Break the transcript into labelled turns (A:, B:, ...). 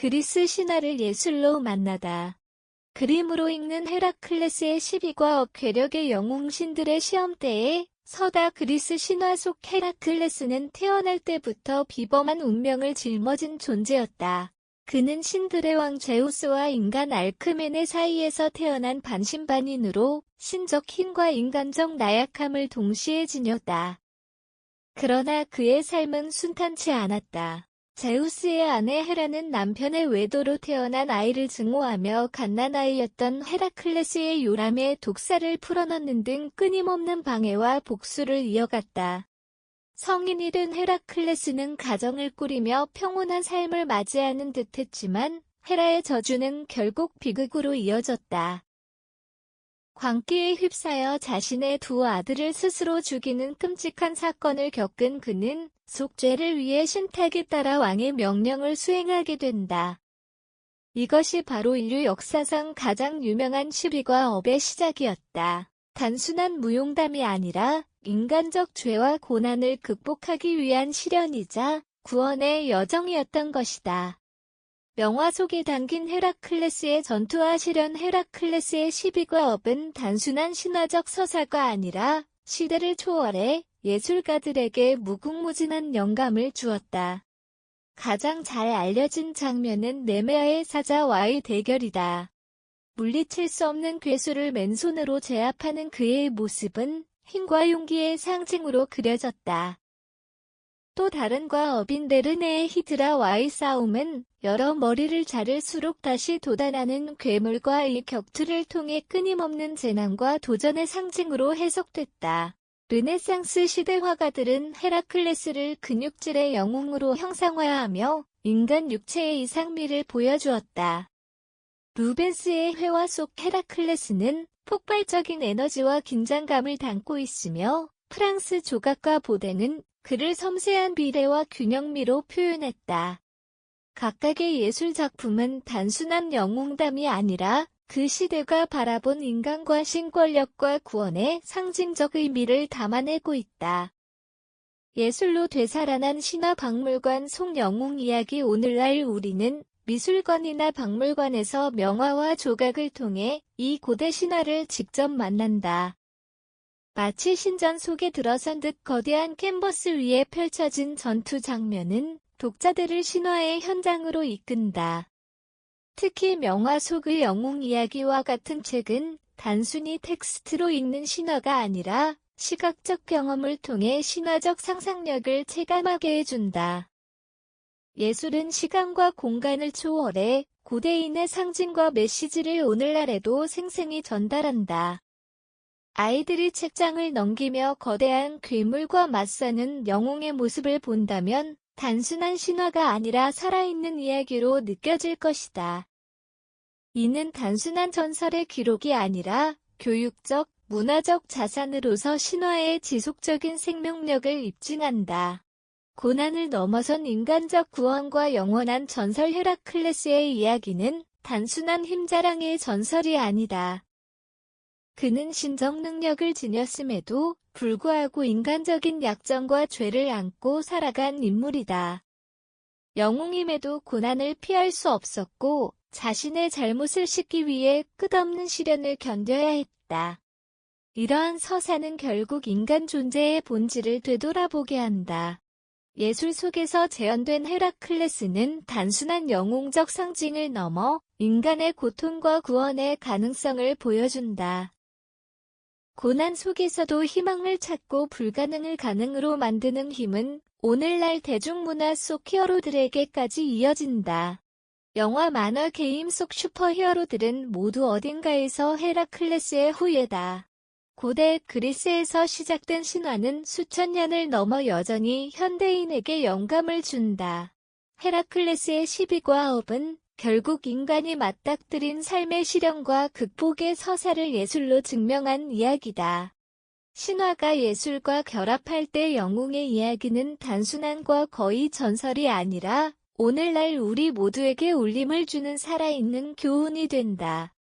A: 그리스 신화를 예술로 만나다. 그림으로 읽는 헤라클레스의 시비과 괴력의 영웅신들의 시험대에 서다 그리스 신화 속 헤라클레스는 태어날 때부터 비범한 운명을 짊어진 존재였다. 그는 신들의 왕 제우스와 인간 알크멘의 사이에서 태어난 반신반인으로 신적 힘과 인간적 나약함을 동시에 지녔다. 그러나 그의 삶은 순탄치 않았다. 제우스의 아내 헤라는 남편의 외도로 태어난 아이를 증오하며 갓난아이였던 헤라클레스의 요람에 독사를 풀어넣는 등 끊임없는 방해와 복수를 이어갔다. 성인이 된 헤라클레스는 가정을 꾸리며 평온한 삶을 맞이하는 듯했지만 헤라의 저주는 결국 비극으로 이어졌다. 광기에 휩싸여 자신의 두 아들을 스스로 죽이는 끔찍한 사건을 겪은 그는 속죄를 위해 신탁에 따라 왕의 명령을 수행하게 된다. 이것이 바로 인류 역사상 가장 유명한 시비과 업의 시작이었다. 단순한 무용담이 아니라 인간적 죄와 고난을 극복하기 위한 실현이자 구원의 여정이었던 것이다. 명화 속에 담긴 헤라클레스의 전투와 실현 헤라클레스의 시비과 업은 단순한 신화적 서사가 아니라 시대를 초월해 예술가들에게 무궁무진한 영감을 주었다. 가장 잘 알려진 장면은 네메아의 사자와의 대결이다. 물리칠 수 없는 괴수를 맨손으로 제압하는 그의 모습은 힘과 용기의 상징으로 그려졌다. 또 다른 과업인 데르네의 히드라와의 싸움은 여러 머리를 자를수록 다시 돋아나는 괴물과의 격투를 통해 끊임없는 재난과 도전의 상징으로 해석됐다. 르네상스 시대 화가들은 헤라클레스를 근육질의 영웅으로 형상화하며 인간 육체의 이상미를 보여주었다. 루벤스의 회화 속 헤라클레스는 폭발적인 에너지와 긴장감을 담고 있으며 프랑스 조각가 보댕은 그를 섬세한 비례와 균형미로 표현했다. 각각의 예술 작품은 단순한 영웅담이 아니라 그 시대가 바라본 인간과 신권력과 구원의 상징적 의미를 담아내고 있다. 예술로 되살아난 신화 박물관 속 영웅 이야기 오늘날 우리는 미술관이나 박물관에서 명화와 조각을 통해 이 고대 신화를 직접 만난다. 마치 신전 속에 들어선 듯 거대한 캔버스 위에 펼쳐진 전투 장면은 독자들을 신화의 현장으로 이끈다. 특히 명화 속의 영웅 이야기와 같은 책은 단순히 텍스트로 읽는 신화가 아니라 시각적 경험을 통해 신화적 상상력을 체감하게 해준다. 예술은 시간과 공간을 초월해 고대인의 상징과 메시지를 오늘날에도 생생히 전달한다. 아이들이 책장을 넘기며 거대한 괴물과 맞서는 영웅의 모습을 본다면 단순한 신화가 아니라 살아있는 이야기로 느껴질 것이다. 이는 단순한 전설의 기록이 아니라 교육적, 문화적 자산으로서 신화의 지속적인 생명력을 입증한다. 고난을 넘어선 인간적 구원과 영원한 전설 헤라클레스의 이야기는 단순한 힘자랑의 전설이 아니다. 그는 신적 능력을 지녔음에도 불구하고 인간적인 약점과 죄를 안고 살아간 인물이다. 영웅임에도 고난을 피할 수 없었고 자신의 잘못을 씻기 위해 끝없는 시련을 견뎌야 했다. 이러한 서사는 결국 인간 존재의 본질을 되돌아보게 한다. 예술 속에서 재현된 헤라클레스는 단순한 영웅적 상징을 넘어 인간의 고통과 구원의 가능성을 보여준다. 고난 속에서도 희망을 찾고 불가능을 가능으로 만드는 힘은 오늘날 대중문화 속 히어로들에게까지 이어진다. 영화 만화 게임 속 슈퍼히어로들은 모두 어딘가에서 헤라클레스의 후예다. 고대 그리스에서 시작된 신화는 수천 년을 넘어 여전히 현대인에게 영감을 준다. 헤라클레스의 시비과 업은 결국 인간이 맞닥뜨린 삶의 시련과 극복의 서사를 예술로 증명한 이야기다. 신화가 예술과 결합할 때 영웅의 이야기는 단순한과 거의 전설이 아니라 오늘날 우리 모두에게 울림을 주는 살아있는 교훈이 된다.